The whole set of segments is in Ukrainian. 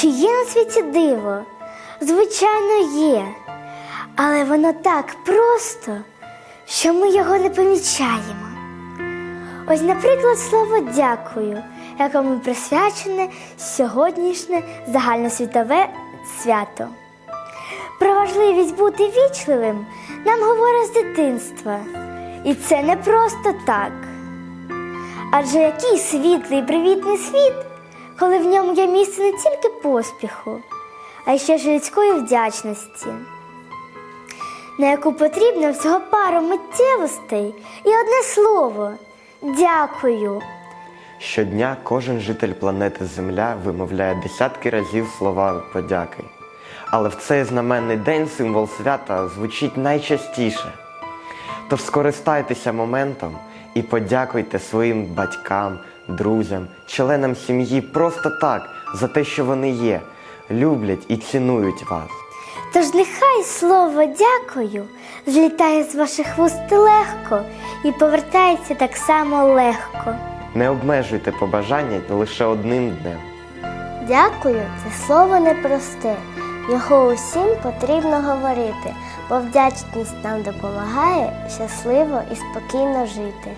Чи є на світі диво? Звичайно, є. Але воно так просто, що ми його не помічаємо. Ось, наприклад, слово дякую, якому присвячене сьогоднішнє загальносвітове свято. Про важливість бути вічливим нам говорять з дитинства. І це не просто так. Адже який світлий привітний світ, коли в ньому є місце не тільки поспіху, а й ще ж людської вдячності, на яку потрібно всього пару миттєвостей і одне слово дякую. Щодня кожен житель планети Земля вимовляє десятки разів слова подяки. Але в цей знаменний день символ свята звучить найчастіше. Тож скористайтеся моментом і подякуйте своїм батькам, друзям, членам сім'ї просто так, за те, що вони є, люблять і цінують вас. Тож нехай слово дякую злітає з ваших вуст легко і повертається так само легко. Не обмежуйте побажання лише одним днем. Дякую це слово непросте. Його усім потрібно говорити, бо вдячність нам допомагає щасливо і спокійно жити.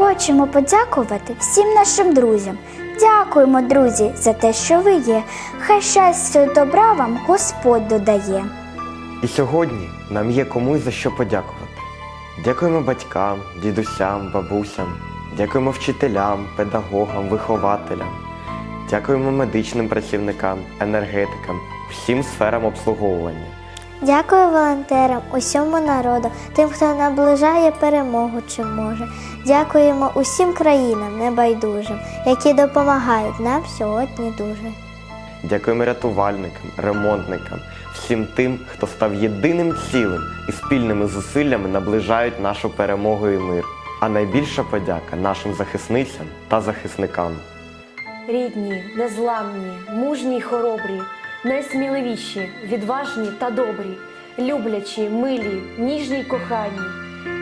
Хочемо подякувати всім нашим друзям. Дякуємо, друзі, за те, що ви є. Хай щастя і добра вам Господь додає. І сьогодні нам є комусь за що подякувати. Дякуємо батькам, дідусям, бабусям, дякуємо вчителям, педагогам, вихователям, дякуємо медичним працівникам, енергетикам, всім сферам обслуговування. Дякую волонтерам, усьому народу, тим, хто наближає перемогу, чим може. Дякуємо усім країнам небайдужим, які допомагають нам сьогодні дуже. Дякуємо рятувальникам, ремонтникам, всім тим, хто став єдиним цілим і спільними зусиллями наближають нашу перемогу і мир. А найбільша подяка нашим захисницям та захисникам. Рідні, незламні, мужні й хоробрі, найсміливіші, відважні та добрі, люблячі, милі, ніжні й кохані,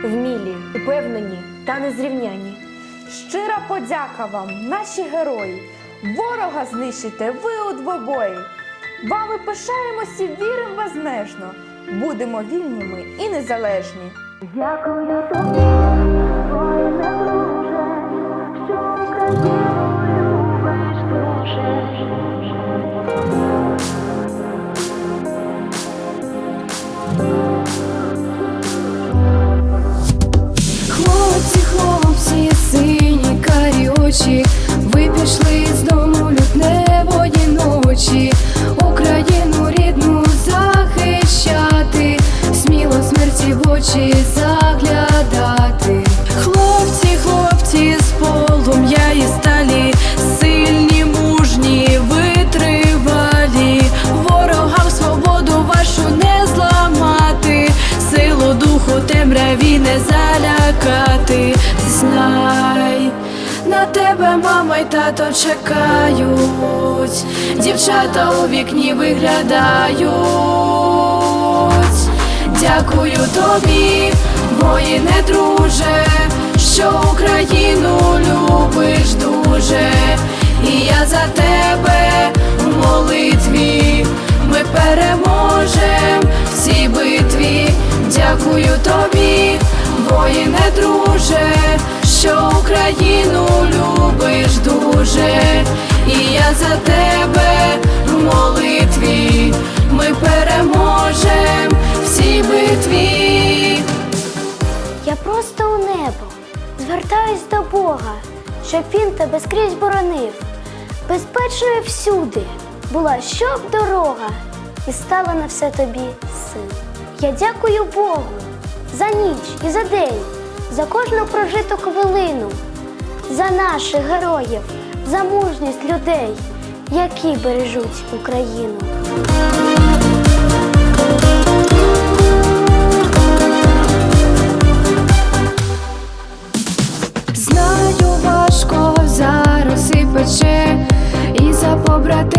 вмілі, упевнені та незрівняні. Щира подяка вам, наші герої. Ворога знищите ви у двобої. Вами пишаємося і віримо безмежно. Будемо вільними і незалежні. Дякую тобі, воїне друже, що Україну не залякати. Знай, на тебе мама й тато чекають, дівчата у вікні виглядають. Дякую тобі, воїне друже, що Україну любиш дуже, і я за тебе в молитві. Ми переможем в битві. Дякую тобі, воїне друже, що Україну любиш дуже, і я за тебе в молитві. Ми переможем в цій битві. Я просто у небо звертаюсь до Бога, щоб він тебе скрізь боронив. Безпечною всюди була щоб дорога, і стала на все тобі сил. Я дякую Богу за ніч і за день, за кожну прожиту хвилину, за наших героїв, за мужність людей, які бережуть Україну. Знаю, важко зараз і пече, і за побратимом